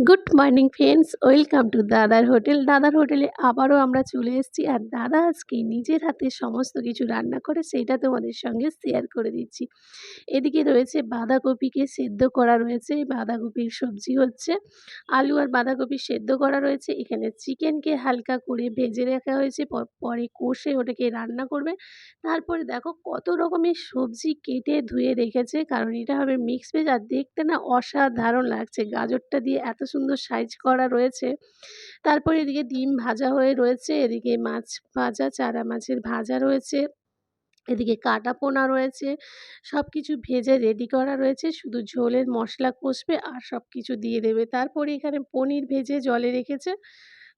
Good morning friends welcome to দাদার hotel দাদার হোটেলে আবারও আমরা চলে এসেছি আর দাদা আজকে নিজের হাতে সমস্ত কিছু রান্না করে সেইটা তোমাদের সঙ্গে শেয়ার করে দিচ্ছি। এদিকে রয়েছে বাঁধাকপিকে সেদ্ধ করা রয়েছে। বাঁধাকপির সবজি হচ্ছে আলু আর বাঁধাকপি সেদ্ধ করা রয়েছে। এখানে চিকেনকে হালকা করে ভেজে রাখা হয়েছে। পরে কষে ওটাকে রান্না করবে। তারপরে দেখো কত রকমের সবজি কেটে ধুয়ে রেখেছে। কারণ এটা হবে মিক্স ভেজ আর দেখতে না অসাধারণ লাগছে। গাজরটা দিয়ে এত সুন্দর সাইজ করা রয়েছে। তারপর এদিকে ডিম ভাজা হয়ে রয়েছে, এদিকে মাছ ভাজা, চারা মাছের ভাজা রয়েছে, এদিকে কাটা পোনা রয়েছে সব কিছু ভেজে রেডি করা রয়েছে, শুধু ঝোলের মশলা কষবে আর সব কিছু দিয়ে দেবে। তারপরে এখানে পনির ভেজে জলে রেখেছে।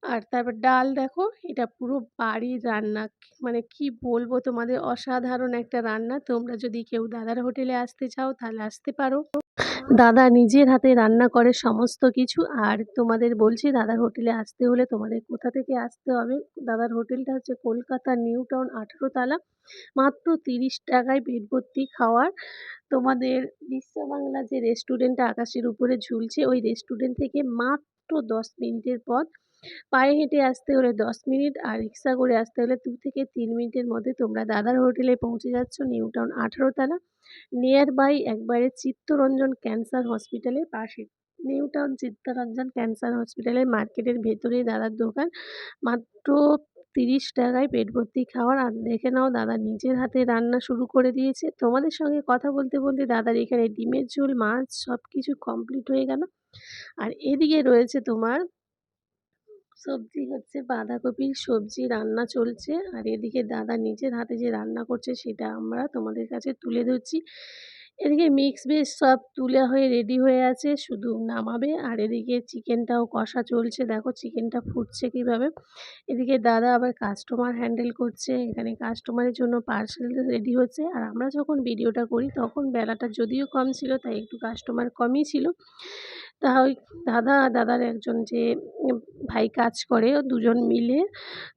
আর তারপর ডাল দেখো, এটা পুরো বাড়ির রান্না। মানে কি বলব তোমাদের, অসাধারণ একটা রান্না। তোমরা যদি কেউ দাদার হোটেলে আসতে চাও, তাহলে আসতে পারো। দাদা নিজের হাতে রান্না করে সমস্ত কিছু। আর তোমাদের বলছি, দাদার হোটেলে আসতে হলে তোমাদের কোথা থেকে আসতে হবে? দাদার হোটেলটা হচ্ছে কলকাতা নিউ টাউন আঠেরো তালা। মাত্র তিরিশ টাকায় পেট ভর্তি খাওয়ার। তোমাদের বিশ্ব বাংলা যে রেস্টুরেন্টটা আকাশের উপরে ঝুলছে, ওই রেস্টুরেন্ট থেকে মাত্র দশ মিনিটের পথ। পায়ে হেঁটে আসতে হলে দশ মিনিট আর রিক্সা করে আসতে হলে দু থেকে তিন মিনিটের মধ্যে তোমরা দাদার হোটেলে পৌঁছে যাচ্ছ। নিউ টাউন আঠেরো তালা। নিয়ার বাই একবারে চিত্তরঞ্জন ক্যান্সার হসপিটালের পাশে। নিউ টাউন চিত্তরঞ্জন ক্যান্সার হসপিটালের মার্কেটের ভেতরে দাদার দোকান। মাত্র তিরিশ টাকায় পেট ভর্তি খাওয়ার আর দেখে নাও দাদা নিজের হাতে রান্না শুরু করে দিয়েছে। তোমাদের সঙ্গে কথা বলতে বলতে দাদার এখানে ডিমের ঝোল, মাছ সব কিছু কমপ্লিট হয়ে গেল। আর এদিকে রয়েছে তোমার সবজি হচ্ছে বাঁধাকপির সবজি রান্না চলছে। আর এদিকে দাদা নিজের হাতে যে রান্না করছে সেটা আমরা তোমাদের কাছে তুলে ধরছি। এদিকে মিক্স ভেজ সব তুলে হয়ে রেডি হয়ে আছে, শুধু নামাবে। আর এদিকে চিকেনটাও কষা চলছে। দেখো চিকেনটা ফুটছে কীভাবে। এদিকে দাদা আবার কাস্টমার হ্যান্ডেল করছে। এখানে কাস্টমারের জন্য পার্সেল রেডি হচ্ছে। আর আমরা যখন ভিডিওটা করি, তখন বেলাটা যদিও কম ছিল, তাই একটু কাস্টমার কমই ছিল। তা ওই দাদা, দাদার একজন যে ভাই কাজ করে ও দুজন মিলে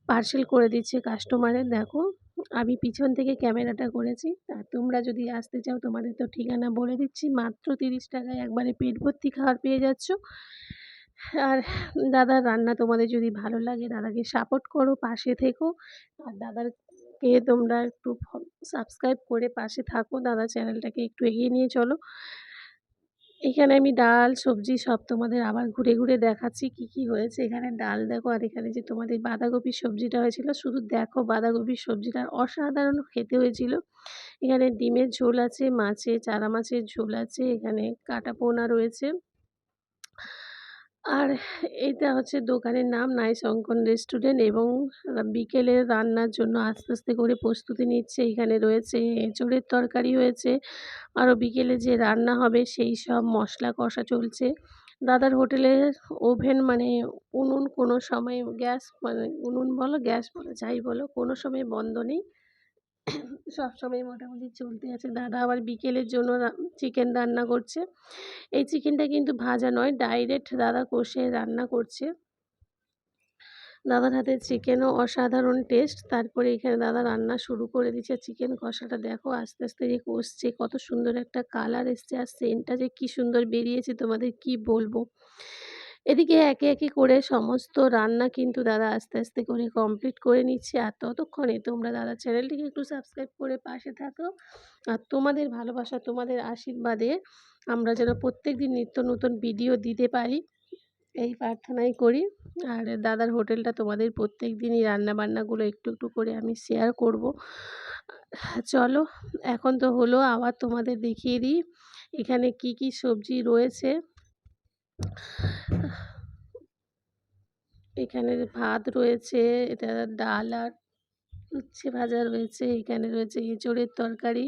পার্সেল করে দিচ্ছে কাস্টমারের দেখো, আমি পিছন থেকে ক্যামেরাটা করেছি। আর তোমরা যদি আসতে চাও, তোমাদের তো ঠিকানা বলে দিচ্ছি। মাত্র তিরিশ টাকায় একবারে পেট ভর্তি খাবার পেয়ে যাচ্ছ। আর দাদার রান্না তোমাদের যদি ভালো লাগে, দাদাকে সাপোর্ট করো, পাশে থেকো। আর দাদারকে তোমরা একটু সাবস্ক্রাইব করে পাশে থাকো। দাদা চ্যানেলটাকে একটু এগিয়ে নিয়ে চলো। এখানে আমি ডাল, সবজি সব তোমাদের আবার ঘুরে ঘুরে দেখাচ্ছি কি কি হয়েছে। এখানে ডাল দেখো আর এখানে যে তোমাদের বাঁধাকপির সবজিটা হয়েছিল, শুধু দেখো বাঁধাকপির সবজিটা অসাধারণ খেতে হয়েছিল। এখানে ডিমের ঝোল আছে মাছে চারা মাছের ঝোল আছে, এখানে কাটা পোনা রয়েছে। আর এটা হচ্ছে দোকানের নাম নাইস অঙ্কন রেস্টুরেন্ট এবং বিকেলে রান্নার জন্য আস্তে আস্তে করে প্রস্তুতি নিচ্ছে। এখানে রয়েছে এঁচোড়ের তরকারি হয়েছে আরও বিকেলে যে রান্না হবে সেই সব মশলা কষা চলছে। দাদার হোটেলের ওভেন মানে উনুন কোনো সময় গ্যাস মানে উনুন বলো, গ্যাস বলো, যাই বলো, কোনো সময় বন্ধ নেই। সব সময় মোটামুটি চলতে আছে। দাদা আবার বিকেলের জন্য চিকেন রান্না করছে। এই চিকেনটা কিন্তু ভাজা নয় ডাইরেক্ট দাদা কষে রান্না করছে। দাদার হাতের চিকেনও অসাধারণ টেস্ট তারপরে এখানে দাদা রান্না শুরু করে দিচ্ছে। চিকেন কষাটা দেখো, আস্তে আস্তে যে কষছে, কত সুন্দর একটা কালার এসছে। আর সেন্টটা যে কি সুন্দর বেরিয়েছে, তোমাদের কি বলব? এদিকে একে একে করে সমস্ত রান্না কিন্তু দাদা আস্তে আস্তে করে কমপ্লিট করে নিচ্ছে। আর ততক্ষণে তোমরা দাদা চ্যানেলটিকে একটু সাবস্ক্রাইব করে পাশে থাকো। আর তোমাদের ভালোবাসা, তোমাদের আশীর্বাদে আমরা যেন প্রত্যেক দিন নিত্য নতুন ভিডিও দিতে পারি। এই প্রার্থনাই করি। আর দাদার হোটেলটা তোমাদের প্রত্যেক দিনই রান্নাবান্নাগুলো একটু একটু করে আমি শেয়ার করব। চলো, এখন তো হলো, আবার তোমাদের দেখিয়ে দিই। এখানে কি কি সবজি রয়েছে? এখানে ভাত রয়েছে এটা ডাল আর উচ্ছে ভাজা রয়েছে এখানে রয়েছে এঁচোড়ের তরকারি।